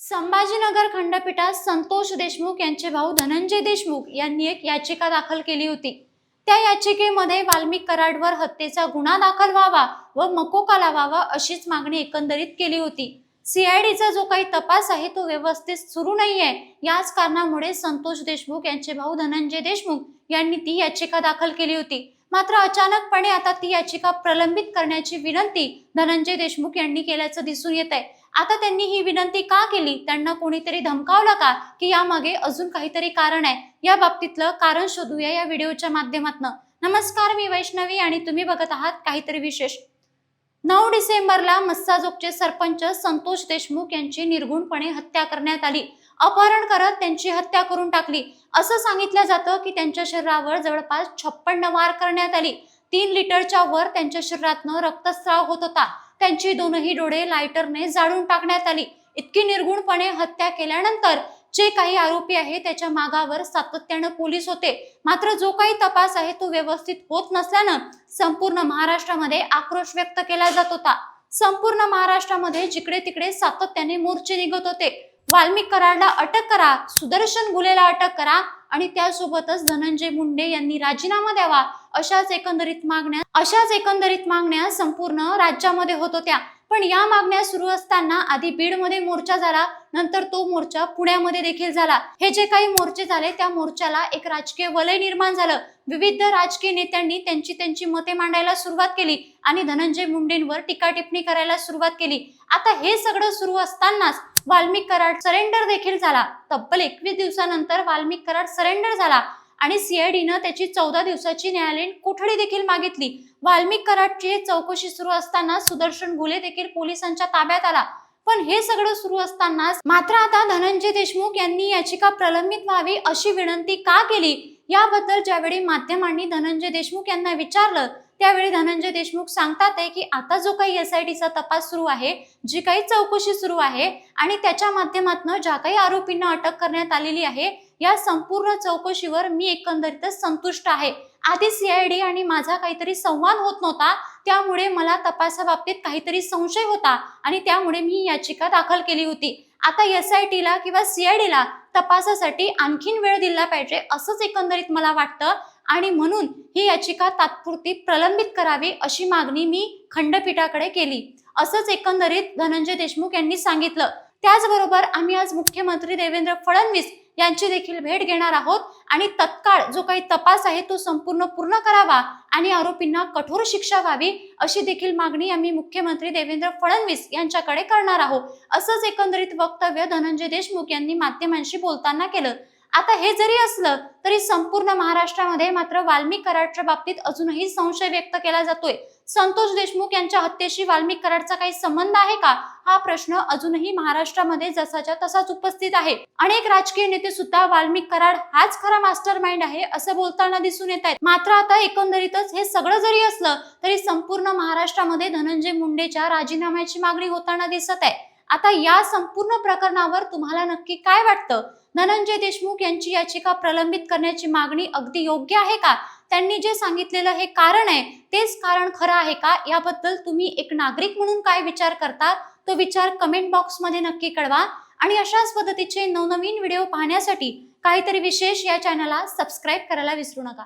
संभाजीनगर खंडपीठात संतोष देशमुख यांचे भाऊ धनंजय देशमुख यांनी एक याचिका दाखल केली होती. त्या याचिकेमध्ये वाल्मिक कराडवर हत्येचा गुन्हा दाखल व्हावा व मकोका लावावा अशीच मागणी एकंदरीत केली होती. सीआयडीचा जो काही तपास आहे तो व्यवस्थित सुरू नाहीये. याच कारणामुळे संतोष देशमुख यांचे भाऊ धनंजय देशमुख यांनी ती याचिका दाखल केली होती. मात्र अचानकपणे आता ती याचिका प्रलंबित करण्याची विनंती धनंजय देशमुख यांनी केल्याचं दिसून येत आहे आता त्यांनी ही विनंती का केली? त्यांना कोणीतरी धमकावलं का? की यामागे अजून काहीतरी कारण आहे? या बाबतीतलं कारण शोधूया या व्हिडिओच्या माध्यमातून. नमस्कार मी वैष्णवी आणि तुम्ही बघत आहात काहीतरी विशेष. नऊ डिसेंबरला मस्साजोगचे सरपंच संतोष देशमुख यांची निर्गुणपणे हत्या करण्यात आली. अपहरण करत त्यांची हत्या करून टाकली. असं सांगितलं जातं की त्यांच्या शरीरावर जवळपास छप्पन्न वार करण्यात आली. तीन लिटरच्या वर त्यांच्या शरीरातनं रक्तस्राव होत होता. त्यांची दोनही डोळे लायटरने जाळून टाकण्यात आली. इतकी निर्गुणपणे हत्या केल्यानंतर जे काही आरोपी आहे त्याच्या मागावर सातत्यानं पोलीस होते. मात्र जो काही तपास आहे तो व्यवस्थित होत नसल्यानं संपूर्ण महाराष्ट्रामध्ये आक्रोश व्यक्त केला जात होता. संपूर्ण महाराष्ट्रामध्ये जिकडे तिकडे सातत्याने मोर्चे निघत होते. वाल्मिक कराडला अटक करा सुदर्शन गुलेला अटक करा आणि त्यासोबतच धनंजय मुंडे यांनी राजीनामा द्यावा अशाच एकंदरीत मागण्या अशाच एकंदरीत मागण्या संपूर्ण राज्यामध्ये होत होत्या. पण या मागण्या सुरू असताना आधी बीडमध्ये मोर्चा झाला नंतर तो मोर्चा पुण्यामध्ये देखील झाला. हे जे काही मोर्चे झाले त्या मोर्चाला एक राजकीय वलय निर्माण झालं. विविध राजकीय नेत्यांनी त्यांची त्यांची मते मांडायला सुरुवात केली आणि धनंजय मुंडेंवर टीका टिप्पणी करायला सुरुवात केली. आता हे सगळं सुरू असतानाच वाल्मिक कराड सरेंडर देखील झाला. तब्बल एकवीस दिवसानंतर वाल्मिक कराड सरेंडर झाला आणि सीआयडीनं त्याची चौदा दिवसाची न्यायालयीन कोठडी देखील मागितली. वाल्मिक कराडची चौकशी सुरू असताना सुदर्शन गुले देखील पोलिसांच्या ताब्यात आला. पण हे सगळं सुरू असताना मात्र आता धनंजय देशमुख यांनी याचिका प्रलंबित व्हावी अशी विनंती का केली? याबद्दल ज्यावेळी माध्यमांनी धनंजय देशमुख यांना विचारलं त्यावेळी धनंजय देशमुख सांगतात आहे की आता जो काही एस आय टीचा तपास सुरू आहे जी काही चौकशी सुरू आहे आणि त्याच्या माध्यमातून ज्या काही आरोपींना अटक करण्यात आलेली आहे या संपूर्ण चौकशीवर मी एकंदरीतच संतुष्ट आहे. आधी सीआयडी आणि माझा काहीतरी संवाद होत नव्हता त्यामुळे मला तपासाबाबतीत काहीतरी संशय होता आणि त्यामुळे मी याचिका दाखल केली होती. आता एस आय टीला किंवा सीआयडीला तपासासाठी आणखीन वेळ दिला पाहिजे असंच एकंदरीत मला वाटतं. आणि म्हणून ही याचिका तात्पुरती प्रलंबित करावी अशी मागणी मी खंडपीठाकडे केली. असंच एकंदरीत धनंजय देशमुख यांनी सांगितलं. त्याचबरोबर आम्ही आज मुख्यमंत्री देवेंद्र फडणवीस यांची देखील भेट घेणार आहोत आणि तत्काळ जो काही तपास आहे तो संपूर्ण पूर्ण करावा आणि आरोपींना कठोर शिक्षा व्हावी अशी देखील मागणी आम्ही मुख्यमंत्री देवेंद्र फडणवीस यांच्याकडे करणार आहोत. असंच एकंदरीत वक्तव्य धनंजय देशमुख यांनी माध्यमांशी बोलताना केलं. आता हे जरी असलं तरी संपूर्ण महाराष्ट्रामध्ये मात्र वाल्मिक कराडच्या बाबतीत अजूनही संशय व्यक्त केला जातोय. संतोष देशमुख यांच्या हत्येशी वाल्मिक कराडचा काही संबंध आहे का? हा प्रश्न अजूनही महाराष्ट्रामध्ये जसाच्या तसाच उपस्थित आहे. अनेक राजकीय नेते सुद्धा वाल्मिक कराड हाच खरा मास्टर माइंड आहे असं बोलताना दिसून येत आहेत. मात्र आता एकंदरीतच हे सगळं जरी असलं तरी संपूर्ण महाराष्ट्रामध्ये धनंजय मुंडेच्या राजीनाम्याची मागणी होताना दिसत आहे. आता या संपूर्ण प्रकरणावर तुम्हाला नक्की काय वाटतं? धनंजय देशमुख यांची याचिका प्रलंबित करण्याची मागणी अगदी योग्य आहे का? त्यांनी जे सांगितलेलं हे कारण आहे तेच कारण खरं आहे का? याबद्दल तुम्ही एक नागरिक म्हणून काय विचार करता? तो विचार कमेंट बॉक्समध्ये नक्की कळवा. आणि अशाच पद्धतीचे नवनवीन व्हिडिओ पाहण्यासाठी काहीतरी विशेष या चॅनलला सबस्क्राईब करायला विसरू नका.